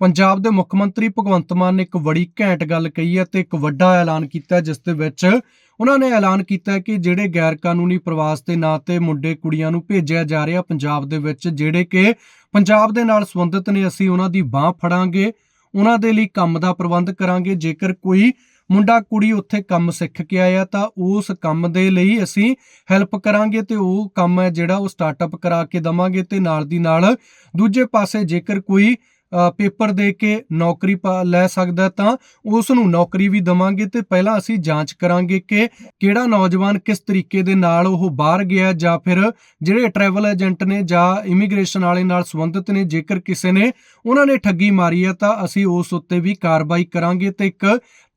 ਪੰਜਾਬ ਦੇ ਮੁੱਖ ਮੰਤਰੀ ਭਗਵੰਤ ਮਾਨ ਨੇ ਇੱਕ ਬੜੀ ਘੈਂਟ ਗੱਲ ਕਹੀ ਹੈ ਤੇ ਇੱਕ ਵੱਡਾ ਐਲਾਨ ਕੀਤਾ ਜਿਸ ਦੇ ਵਿੱਚ ਉਹਨਾਂ ਨੇ ਐਲਾਨ ਕੀਤਾ ਕਿ ਜਿਹੜੇ ਗੈਰ ਕਾਨੂੰਨੀ ਪ੍ਰਵਾਸ ਦੇ ਨਾਂ ਤੇ ਮੁੰਡੇ ਕੁੜੀਆਂ ਨੂੰ ਭੇਜਿਆ ਜਾ ਰਿਹਾ ਪੰਜਾਬ ਦੇ ਵਿੱਚ, ਜਿਹੜੇ ਕਿ ਪੰਜਾਬ ਦੇ ਨਾਲ ਸੰਬੰਧਿਤ ਨੇ, ਅਸੀਂ ਉਹਨਾਂ ਦੀ ਬਾਹ ਫੜਾਂਗੇ, ਉਹਨਾਂ ਦੇ ਲਈ ਕੰਮ ਦਾ ਪ੍ਰਬੰਧ ਕਰਾਂਗੇ, ਜੇਕਰ ਕੋਈ ਮੁੰਡਾ ਕੁੜੀ ਉੱਥੇ ਕੰਮ ਸਿੱਖ ਕੇ ਆਇਆ ਤਾਂ ਉਸ ਕੰਮ ਦੇ ਲਈ ਅਸੀਂ ਹੈਲਪ ਕਰਾਂਗੇ ਤੇ ਉਹ ਕੰਮ ਹੈ ਜਿਹੜਾ ਉਹ ਸਟਾਰਟਅਪ ਕਰਾ ਕੇ ਦਵਾਂਗੇ ਤੇ ਨਾਲ ਦੀ ਨਾਲ ਦੂਜੇ ਪਾਸੇ ਜੇਕਰ ਕੋਈ ਪੇਪਰ ਦੇ ਕੇ ਨੌਕਰੀ ਪਾ- ਲੈ ਸਕਦਾ ਤਾਂ ਉਸ ਨੂੰ ਨੌਕਰੀ ਵੀ ਦਵਾਂਗੇ ਤੇ ਪਹਿਲਾਂ ਅਸੀਂ ਜਾਂਚ ਕਰਾਂਗੇ ਕਿ ਕਿਹੜਾ ਨੌਜਵਾਨ ਕਿਸ ਤਰੀਕੇ ਦੇ ਨਾਲ ਉਹ ਬਾਹਰ ਗਿਆ ਜਾਂ ਫਿਰ ਜਿਹੜੇ ਟਰੈਵਲ ਏਜੰਟ ਨੇ ਜਾਂ ਇਮੀਗ੍ਰੇਸ਼ਨ ਵਾਲੇ ਨਾਲ ਸੰਬੰਧਿਤ ਨੇ, ਜੇਕਰ ਕਿਸੇ ਨੇ ਉਹਨਾਂ ਨੇ ਠੱਗੀ ਮਾਰੀ ਹੈ ਤਾਂ ਅਸੀਂ ਉਸ ਉੱਤੇ ਵੀ ਕਾਰਵਾਈ ਕਰਾਂਗੇ ਤੇ ਇੱਕ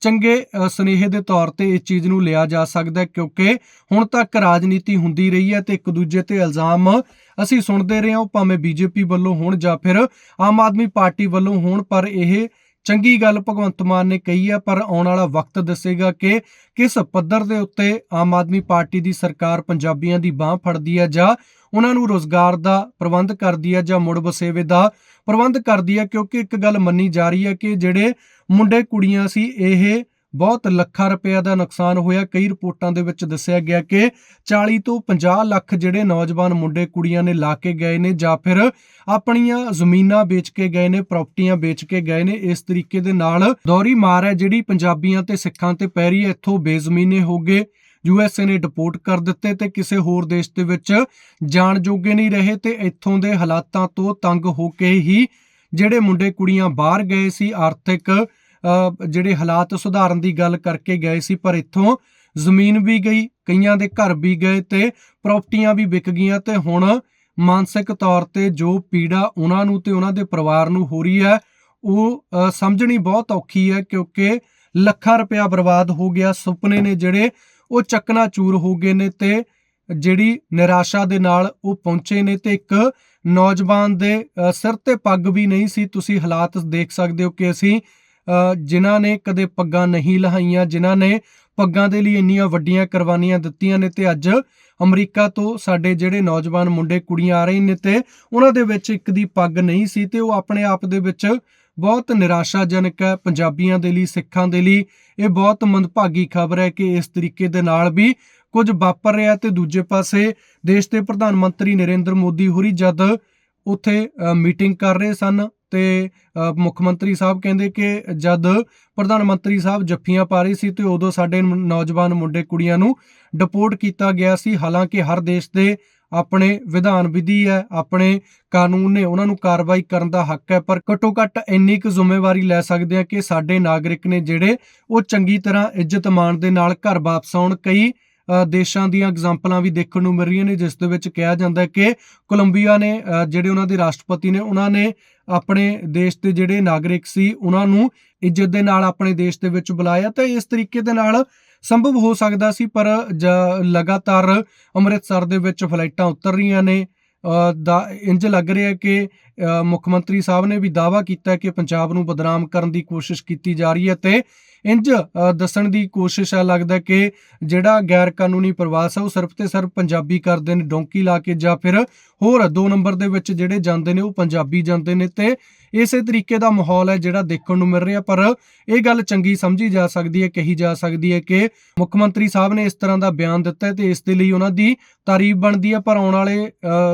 ਚੰਗੇ ਅ, ਸੁਨੇਹੇ ਦੇ ਤੌਰ ਤੇ ਇਸ ਚੀਜ਼ ਨੂੰ ਲਿਆ ਜਾ ਸਕਦਾ ਕਿਉਂਕਿ ਹੁਣ ਤੱਕ ਰਾਜਨੀਤੀ ਹੁੰਦੀ ਰਹੀ ਹੈ ਤੇ ਇੱਕ ਦੂਜੇ ਤੇ ਇਲਜ਼ਾਮ ਅਸੀਂ ਸੁਣਦੇ ਰਹੇ ਹਾਂ ਉਹ ਭਾਵੇਂ ਬੀਜੇਪੀ ਵੱਲੋਂ ਹੋਣ ਜਾਂ ਫਿਰ ਆਮ ਆਦਮੀ ਪਾਰਟੀ ਵੱਲੋਂ ਹੋਣ ਪਰ ਇਹ ਚੰਗੀ ਗੱਲ ਭਗਵੰਤ ਮਾਨ ਨੇ ਕਹੀ ਹੈ ਪਰ ਆਉਣ ਵਾਲਾ ਵਕਤ ਦੱਸੇਗਾ ਕਿ ਕਿਸ ਪੱਧਰ ਦੇ ਉੱਤੇ ਆਮ ਆਦਮੀ ਪਾਰਟੀ ਦੀ ਸਰਕਾਰ ਪੰਜਾਬੀਆਂ ਦੀ ਬਾਹ ਫੜਦੀ ਹੈ ਜਾਂ ਉਹਨਾਂ ਨੂੰ ਰੋਜ਼ਗਾਰ ਦਾ ਪ੍ਰਬੰਧ ਕਰਦੀ ਹੈ ਜਾਂ ਮੁੜ ਵਸੇਵੇ ਦਾ ਪ੍ਰਬੰਧ ਕਰਦੀ ਹੈ ਕਿਉਂਕਿ ਇੱਕ ਗੱਲ ਮੰਨੀ ਜਾ ਰਹੀ ਹੈ ਕਿ ਜਿਹੜੇ ਮੁੰਡੇ ਕੁੜੀਆਂ ਸੀ, ਇਹ ਬਹੁਤ ਲੱਖਾਂ ਰੁਪਏ ਦਾ ਨੁਕਸਾਨ ਹੋਇਆ। ਕਈ ਰਿਪੋਰਟਾਂ ਦੇ ਵਿੱਚ ਦੱਸਿਆ ਗਿਆ ਕਿ 40 ਤੋਂ 50 ਲੱਖ ਜਿਹੜੇ ਨੌਜਵਾਨ ਮੁੰਡੇ ਕੁੜੀਆਂ ਨੇ ਲਾ ਕੇ ਗਏ ਨੇ ਜਾਂ ਫਿਰ ਆਪਣੀਆਂ ਜ਼ਮੀਨਾਂ ਵੇਚ ਕੇ ਗਏ ਨੇ, ਪ੍ਰਾਪਰਟੀਆਂ ਵੇਚ ਕੇ ਗਏ ਨੇ। ਇਸ ਤਰੀਕੇ ਦੇ ਨਾਲ ਦੌਰੀ ਮਾਰ ਹੈ ਜਿਹੜੀ ਪੰਜਾਬੀਆਂ ਤੇ ਸਿੱਖਾਂ ਤੇ ਪੈ ਰਹੀ ਹੈ। ਇੱਥੋਂ ਬੇਜ਼ਮੀਨੇ ਹੋ ਗਏ। ਯੂਐਸਏ ਨੇ ਡਿਪੋਰਟ ਕਰ ਦਿੱਤੇ ਤੇ ਕਿਸੇ ਹੋਰ ਦੇਸ਼ ਦੇ ਵਿੱਚ ਜਾਣ ਜੋਗੇ ਨਹੀਂ ਰਹੇ ਤੇ ਇੱਥੋਂ ਦੇ ਹਾਲਾਤਾਂ ਤੋਂ ਤੰਗ ਹੋ ਕੇ ਹੀ ਜਿਹੜੇ ਮੁੰਡੇ ਕੁੜੀਆਂ ਬਾਹਰ ਗਏ ਸੀ, ਆਰਥਿਕ ਜਿਹੜੇ ਹਾਲਾਤ ਸੁਧਾਰਨ ਦੀ ਗੱਲ ਕਰਕੇ ਗਏ ਸੀ, ਪਰ ਇੱਥੋਂ ਜ਼ਮੀਨ ਵੀ ਗਈ, ਕਈਆਂ ਦੇ ਘਰ ਵੀ ਗਏ ਤੇ ਪ੍ਰਾਪਰਟੀਆਂ ਵੀ ਵਿਕ ਗਈਆਂ ਤੇ ਹੁਣ ਮਾਨਸਿਕ ਤੌਰ ਤੇ ਜੋ ਪੀੜਾ ਉਹਨਾਂ ਨੂੰ ਤੇ ਉਹਨਾਂ ਦੇ ਪਰਿਵਾਰ ਨੂੰ ਹੋ ਰਹੀ ਹੈ, ਉਹ ਸਮਝਣੀ ਬਹੁਤ ਔਖੀ ਹੈ ਕਿਉਂਕਿ ਲੱਖਾਂ ਰੁਪਇਆ ਬਰਬਾਦ ਹੋ ਗਿਆ, ਸੁਪਨੇ ਨੇ ਜਿਹੜੇ ਉਹ ਚੱਕਨਾ ਚੂਰ ਹੋ ਗਏ ਨੇ ਤੇ ਜਿਹੜੀ ਨਿਰਾਸ਼ਾ ਦੇ ਨਾਲ ਉਹ ਪਹੁੰਚੇ ਨੇ ਤੇ ਇੱਕ ਨੌਜਵਾਨ ਦੇ ਸਿਰ ਤੇ ਪੱਗ ਵੀ ਨਹੀਂ ਸੀ। ਤੁਸੀਂ ਹਾਲਾਤ ਦੇਖ ਸਕਦੇ ਹੋ ਕਿ ਅਸੀਂ ਜਿਨ੍ਹਾਂ ਨੇ ਕਦੇ ਪੱਗਾਂ ਨਹੀਂ ਲਹਾਈਆਂ, ਜਿਨ੍ਹਾਂ ਨੇ ਪੱਗਾਂ ਦੇ ਲਈ ਇੰਨੀਆਂ ਵੱਡੀਆਂ ਕੁਰਬਾਨੀਆਂ ਦਿੱਤੀਆਂ ਨੇ ਤੇ ਅੱਜ ਅਮਰੀਕਾ ਤੋਂ ਸਾਡੇ ਜਿਹੜੇ ਨੌਜਵਾਨ ਮੁੰਡੇ, ਕੁੜੀਆਂ ਆ ਰਹੇ ਨੇ ਤੇ ਉਹਨਾਂ ਦੇ ਵਿੱਚ ਇੱਕ ਦੀ ਪੱਗ ਨਹੀਂ ਸੀ ਤੇ ਉਹ ਆਪਣੇ ਆਪ ਦੇ ਵਿੱਚ ਬਹੁਤ ਨਿਰਾਸ਼ਾਜਨਕ ਹੈ ਪੰਜਾਬੀਆਂ ਦੇ ਲਈ, ਸਿੱਖਾਂ ਦੇ ਲਈ। ਇਹ ਬਹੁਤ ਮੰਦਭਾਗੀ ਖਬਰ ਹੈ ਕਿ ਇਸ ਤਰੀਕੇ ਦੇ ਨਾਲ ਵੀ ਕੁਝ ਵਾਪਰ ਰਿਹਾ ਤੇ ਦੂਜੇ ਪਾਸੇ ਦੇਸ਼ ਦੇ ਪ੍ਰਧਾਨ ਮੰਤਰੀ ਨਰਿੰਦਰ ਮੋਦੀ ਹੋਰੀ ਜਦ ਉੱਥੇ ਮੀਟਿੰਗ ਕਰ ਰਹੇ ਸਨ ਤੇ ਮੁੱਖ ਮੰਤਰੀ ਸਾਹਿਬ ਕਹਿੰਦੇ ਕਿ ਜਦ ਪ੍ਰਧਾਨ ਮੰਤਰੀ ਸਾਹਿਬ ਜੱਫੀਆਂ ਪਾ ਰਹੇ ਸੀ ਤੇ ਉਦੋਂ ਸਾਡੇ ਨੌਜਵਾਨ ਮੁੰਡੇ ਕੁੜੀਆਂ ਨੂੰ ਡਿਪੋਰਟ ਕੀਤਾ ਗਿਆ ਸੀ। ਹਾਲਾਂਕਿ ਹਰ ਦੇਸ਼ ਦੇ ਆਪਣੇ ਵਿਧਾਨ ਵਿਧੀ ਹੈ ਆਪਣੇ ਕਾਨੂੰਨ ਨੇ ਉਹਨਾਂ ਨੂੰ ਕਾਰਵਾਈ ਕਰਨ ਦਾ ਹੱਕ ਹੈ ਪਰ ਘੱਟੋ ਘੱਟ ਇੰਨੀ ਕੁ ਜ਼ਿੰਮੇਵਾਰੀ ਲੈ ਸਕਦੇ ਆ ਕਿ ਸਾਡੇ ਨਾਗਰਿਕ ਨੇ ਜਿਹੜੇ ਉਹ ਚੰਗੀ ਤਰ੍ਹਾਂ ਇੱਜ਼ਤ ਮਾਣ ਦੇ ਨਾਲ ਘਰ ਵਾਪਸ ਆਉਣ। ਕਈ ਅ, ਦੇਸ਼ਾਂ ਦੀਆਂ ਐਗਜ਼ਾਮਪਲਾਂ ਵੀ ਦੇਖਣ ਨੂੰ ਮਿਲ ਰਹੀਆਂ ਨੇ ਜਿਸ ਦੇ ਵਿੱਚ ਕਿਹਾ ਜਾਂਦਾ ਹੈ ਕਿ ਕੋਲੰਬੀਆ ਨੇ ਜਿਹੜੇ ਉਹਨਾਂ ਦੇ ਰਾਸ਼ਟਰਪਤੀ ਨੇ ਉਹਨਾਂ ਨੇ ਆਪਣੇ ਦੇਸ਼ ਦੇ ਜਿਹੜੇ ਨਾਗਰਿਕ ਸੀ ਉਹਨਾਂ ਨੂੰ ਇੱਜ਼ਤ ਦੇ ਨਾਲ ਆਪਣੇ ਦੇਸ਼ ਦੇ ਵਿੱਚ ਬੁਲਾਇਆ। ਤਾਂ ਇਸ ਤਰੀਕੇ ਦੇ ਨਾਲ ਸੰਭਵ ਹੋ ਸਕਦਾ ਸੀ, ਪਰ ਜ- ਲਗਾਤਾਰ ਅੰਮ੍ਰਿਤਸਰ ਦੇ ਵਿੱਚ ਫਲਾਈਟਾਂ ਉਤਰ ਰਹੀਆਂ ਨੇ। ਦਾ ਇੰਜ ਲੱਗ ਰਿਹਾ ਕਿ ਮੁੱਖ ਮੰਤਰੀ ਸਾਹਿਬ ਨੇ ਵੀ ਦਾਅਵਾ ਕੀਤਾ ਕਿ ਪੰਜਾਬ ਨੂੰ ਬਦਨਾਮ ਕਰਨ ਦੀ ਕੋਸ਼ਿਸ਼ ਕੀਤੀ ਜਾ ਰਹੀ ਹੈ ਤੇ ਇੰਜ ਦੱਸਣ ਦੀ ਕੋਸ਼ਿਸ਼ ਹੈ ਲੱਗਦਾ ਕਿ ਜਿਹੜਾ ਗੈਰ ਕਾਨੂੰਨੀ ਪ੍ਰਵਾਸ ਹੈ ਉਹ ਸਿਰਫ ਤੇ ਸਿਰਫ ਪੰਜਾਬੀ ਕਰਦੇ ਨੇ, ਡੋਂਕੀ ਲਾ ਕੇ ਜਾਂ ਫਿਰ ਹੋਰ ਦੋ ਨੰਬਰ ਦੇ ਵਿੱਚ ਜਿਹੜੇ ਜਾਂਦੇ ਨੇ, ਉਹ ਪੰਜਾਬੀ ਜਾਂਦੇ ਨੇ ਤੇ ਇਸੇ ਤਰੀਕੇ ਦਾ ਮਾਹੌਲ ਹੈ ਜਿਹੜਾ ਦੇਖਣ ਨੂੰ ਮਿਲ ਰਿਹਾ, ਪਰ ਇਹ ਗੱਲ ਚੰਗੀ ਸਮਝੀ ਜਾ ਸਕਦੀ ਹੈ, ਕਹੀ ਜਾ ਸਕਦੀ ਹੈ ਕਿ ਮੁੱਖ ਮੰਤਰੀ ਸਾਹਿਬ ਨੇ ਇਸ ਤਰ੍ਹਾਂ ਦਾ ਬਿਆਨ ਦਿੱਤਾ ਹੈ ਤੇ ਇਸ ਦੇ ਲਈ ਉਹਨਾਂ ਦੀ ਤਾਰੀਫ ਬਣਦੀ ਹੈ, ਪਰ ਆਉਣ ਵਾਲੇ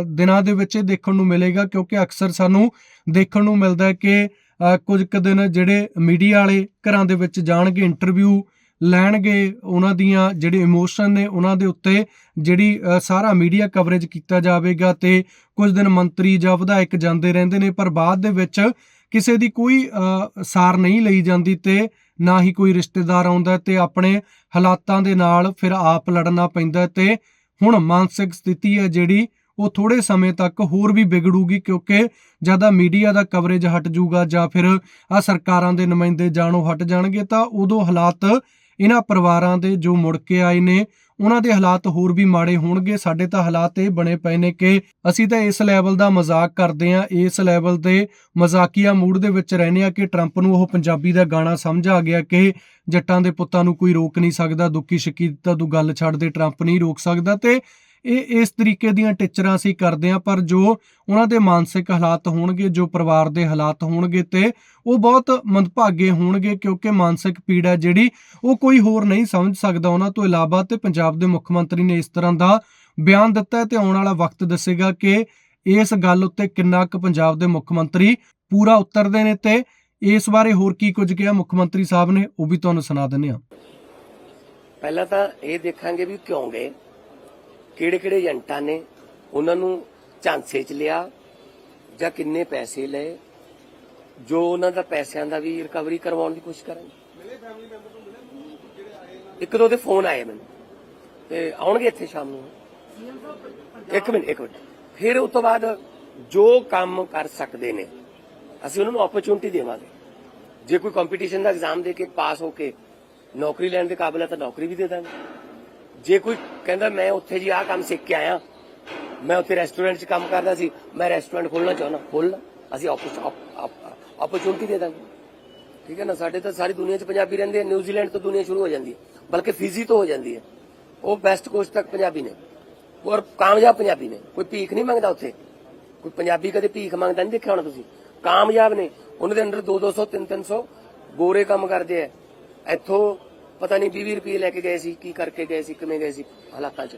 ਦਿਨਾਂ ਦੇ ਵਿੱਚ ਇਹ ਦੇਖਣ ਨੂੰ ਮਿਲੇਗਾ ਕਿਉਂਕਿ ਅਕਸਰ ਸਾਨੂੰ ਦੇਖਣ ਨੂੰ ਮਿਲਦਾ ਹੈ ਕਿ ਕੁਝ ਕੁ ਦਿਨ ਜਿਹੜੇ ਮੀਡੀਆ ਵਾਲੇ ਘਰਾਂ ਦੇ ਵਿੱਚ ਜਾਣਗੇ ਇੰਟਰਵਿਊ ਲੈਣਗੇ, ਉਹਨਾਂ ਦੀਆਂ ਜਿਹੜੇ ਇਮੋਸ਼ਨ ਨੇ, ਉਹਨਾਂ ਦੇ ਉੱਤੇ ਜਿਹੜੀ ਸਾਰਾ ਮੀਡੀਆ ਕਵਰੇਜ ਕੀਤਾ ਜਾਵੇਗਾ ਤੇ ਕੁਝ ਦਿਨ ਮੰਤਰੀ ਜਾਂ ਵਿਧਾਇਕ ਜਾਂਦੇ ਰਹਿੰਦੇ ਨੇ, ਪਰ ਬਾਅਦ ਦੇ ਵਿੱਚ ਕਿਸੇ ਦੀ ਕੋਈ ਸਾਰ ਨਹੀਂ ਲਈ ਜਾਂਦੀ ਤੇ ਨਾ ਹੀ ਕੋਈ ਰਿਸ਼ਤੇਦਾਰ ਆਉਂਦਾ ਤੇ ਆਪਣੇ ਹਾਲਾਤਾਂ ਦੇ ਨਾਲ ਫਿਰ ਆਪ ਲੜਨਾ ਪੈਂਦਾ ਤੇ ਹੁਣ ਮਾਨਸਿਕ ਸਥਿਤੀ ਹੈ ਜਿਹੜੀ ਉਹ ਥੋੜੇ ਸਮੇਂ ਤੱਕ ਹੋਰ ਵੀ ਵਿਗੜੂਗੀ ਕਿਉਂਕਿ ਜ਼ਿਆਦਾ ਮੀਡੀਆ ਦਾ ਕਵਰੇਜ ਹਟ ਜਾਊਗਾ ਜਾਂ ਫਿਰ ਆ ਸਰਕਾਰਾਂ ਦੇ ਨੁਮਾਇੰਦੇ ਜਾਣੋਂ ਹਟ ਜਾਣਗੇ ਤਾਂ ਉਦੋਂ ਹਾਲਾਤ ਇਹਨਾਂ ਪਰਿਵਾਰਾਂ ਦੇ ਜੋ ਮੁੜ ਕੇ ਆਏ ਨੇ, ਉਹਨਾਂ ਦੇ ਹਾਲਾਤ ਹੋਰ ਵੀ ਮਾੜੇ ਹੋਣਗੇ। ਸਾਡੇ ਤਾਂ ਹਾਲਾਤ ਇਹ ਬਣੇ ਪਏ ਨੇ ਕਿ ਅਸੀਂ ਤਾਂ ਇਸ ਲੈਵਲ ਦਾ ਮਜ਼ਾਕ ਕਰਦੇ ਆਂ ਇਸ ਲੈਵਲ ਦੇ ਮਜ਼ਾਕੀਆ ਮੂਡ ਦੇ ਵਿੱਚ ਰਹਿੰਦੇ ਆ ਕਿ ਟਰੰਪ ਨੂੰ ਉਹ ਪੰਜਾਬੀ ਦਾ ਗਾਣਾ ਸਮਝ ਆ ਗਿਆ ਕਿ ਜੱਟਾਂ ਦੇ ਪੁੱਤਾਂ ਨੂੰ ਕੋਈ ਰੋਕ ਨਹੀਂ ਸਕਦਾ ਦੁੱਕੀ ਸ਼ੱਕੀ ਤਾਂ ਤੂੰ ਗੱਲ ਛੱਡ ਦੇ ਟਰੰਪ ਨਹੀਂ ਰੋਕ ਸਕਦਾ ਤੇ ਇਹ ਇਸ ਤਰੀਕੇ ਦੀਆਂ ਟੀਚਰਾਂ ਅਸੀਂ ਕਰਦੇ ਹਾਂ, ਪਰ ਜੋ ਉਹਨਾਂ ਦੇ ਮਾਨਸਿਕ ਹਾਲਾਤ ਹੋਣਗੇ, ਜੋ ਪਰਿਵਾਰ ਦੇ ਹਾਲਾਤ ਹੋਣਗੇ ਤੇ ਉਹ ਬਹੁਤ ਮੰਦਭਾਗੇ ਹੋਣਗੇ, ਕਿਉਂਕਿ ਮਾਨਸਿਕ ਪੀੜਾ ਜਿਹੜੀ ਉਹ ਕੋਈ ਹੋਰ ਨਹੀਂ ਸਮਝ ਸਕਦਾ। ਉਹਨਾਂ ਤੋਂ ਇਲਾਵਾ ਤੇ ਪੰਜਾਬ ਦੇ ਮੁੱਖ ਮੰਤਰੀ ਨੇ ਇਸ ਤਰ੍ਹਾਂ ਦਾ ਬਿਆਨ ਦਿੱਤਾ ਹੈ ਤੇ ਆਉਣ ਵਾਲਾ ਵਕਤ ਦੱਸੇਗਾ ਕਿ ਇਸ ਗੱਲ ਉੱਤੇ ਕਿੰਨਾ ਕੁ ਪੰਜਾਬ ਦੇ ਮੁੱਖ ਮੰਤਰੀ ਪੂਰਾ ਉਤਰਦੇ ਨੇ ਤੇ ਇਸ ਬਾਰੇ ਹੋਰ ਕੀ ਕੁਝ ਕਿਹਾ ਮੁੱਖ ਮੰਤਰੀ ਸਾਹਿਬ ਨੇ, ਉਹ ਵੀ ਤੁਹਾਨੂੰ ਸੁਣਾ ਦਿੰਦੇ ਹਾਂ। ਪਹਿਲਾਂ ਤਾਂ ਇਹ ਦੇਖਾਂਗੇ ਵੀ ਕਿਉਂ ਗਏ। ਕਿਹੜੇ ਕਿਹੜੇ ਏਜੰਟਾਂ ਨੇ, ਉਹਨਾਂ ਨੂੰ ਝਾਂਸੇ 'ਚ ਲਿਆ ਜਾਂ ਕਿੰਨੇ ਪੈਸੇ ਲਏ, ਜੋ ਉਹਨਾਂ ਦਾ ਪੈਸਿਆਂ ਦਾ ਵੀ ਰਿਕਵਰੀ ਕਰਵਾਉਣ ਦੀ ਕੋਸ਼ਿਸ਼ ਕਰਾਂਗੇ ਇੱਕ ਦੋ ਦੇ ਫੋਨ ਆਏ ਮੈਨੂੰ, ਤੇ ਆਉਣਗੇ ਇੱਥੇ ਸ਼ਾਮ ਨੂੰ। ਇੱਕ ਮਿੰਟ ਇੱਕ ਮਿੰਟ। ਫਿਰ ਉਸ ਤੋਂ ਬਾਅਦ ਜੋ ਕੰਮ ਕਰ ਸਕਦੇ ਨੇ, ਅਸੀਂ ਉਹਨਾਂ ਨੂੰ ਓਪਰਚੁਨਿਟੀ ਦੇਵਾਂਗੇ। ਜੇ ਕੋਈ ਕੰਪੀਟੀਸ਼ਨ ਦਾ ਐਗਜ਼ਾਮ ਦੇ ਕੇ ਪਾਸ ਹੋ ਕੇ ਨੌਕਰੀ ਲੈਣ ਦੇ ਕਾਬਿਲ ਹੈ ਤਾਂ ਨੌਕਰੀ ਵੀ ਦੇ ਦਾਂਗੇ। ਜੇ ਕੋਈ ਕਹਿੰਦਾ ਮੈਂ ਉੱਥੇ ਜੀ ਆਹ ਕੰਮ ਸਿੱਖ ਕੇ ਆਇਆ, ਮੈਂ ਉੱਥੇ ਰੈਸਟੋਰੈਂਟ 'ਚ ਕੰਮ ਕਰਦਾ ਸੀ, ਮੈਂ ਰੈਸਟੋਰੈਂਟ ਖੋਲਣਾ ਚਾਹੁੰਦਾ ਖੋਲ ਅਸੀਂ ਓਪਰਚੁਨਿਟੀ ਦੇ ਦਾਂਗੇ। ਠੀਕ ਹੈ ਨਾ, ਸਾਡੇ ਤਾਂ ਸਾਰੀ ਦੁਨੀਆ 'ਚ ਪੰਜਾਬੀ ਰਹਿੰਦੇ ਆ ਨਿਊਜ਼ੀਲੈਂਡ ਤੋਂ ਦੁਨੀਆ ਸ਼ੁਰੂ ਹੋ ਜਾਂਦੀ ਹੈ, ਬਲਕਿ ਫਿਜੀ ਤੋਂ ਹੋ ਜਾਂਦੀ ਹੈ। ਉਹ ਵੈਸਟ ਕੋਸਟ ਤੱਕ ਪੰਜਾਬੀ ਨੇ, ਔਰ ਕਾਮਯਾਬ ਪੰਜਾਬੀ ਨੇ, ਕੋਈ ਭੀਖ ਨਹੀਂ ਮੰਗਦਾ ਉੱਥੇ। ਕੋਈ ਪੰਜਾਬੀ ਕਦੇ ਭੀਖ ਮੰਗਦਾ ਨਹੀਂ ਦੇਖਿਆ ਹੋਣਾ ਤੁਸੀਂ। ਕਾਮਯਾਬ ਨੇ, ਉਹਨਾਂ ਦੇ ਅੰਡਰ 2 200 3 300 ਗੋਰੇ ਕੰਮ ਕਰਦੇ ਆ। ਇੱਥੋਂ ਪਤਾ ਨਹੀਂ 20 ਰੁਪਏ ਲੈ ਕੇ ਗਏ ਸੀ, ਕੀ ਕਰਕੇ ਗਏ ਸੀ, ਕਿਵੇਂ ਗਏ ਸੀ ਹਾਲਾਤਾਂ 'ਚ।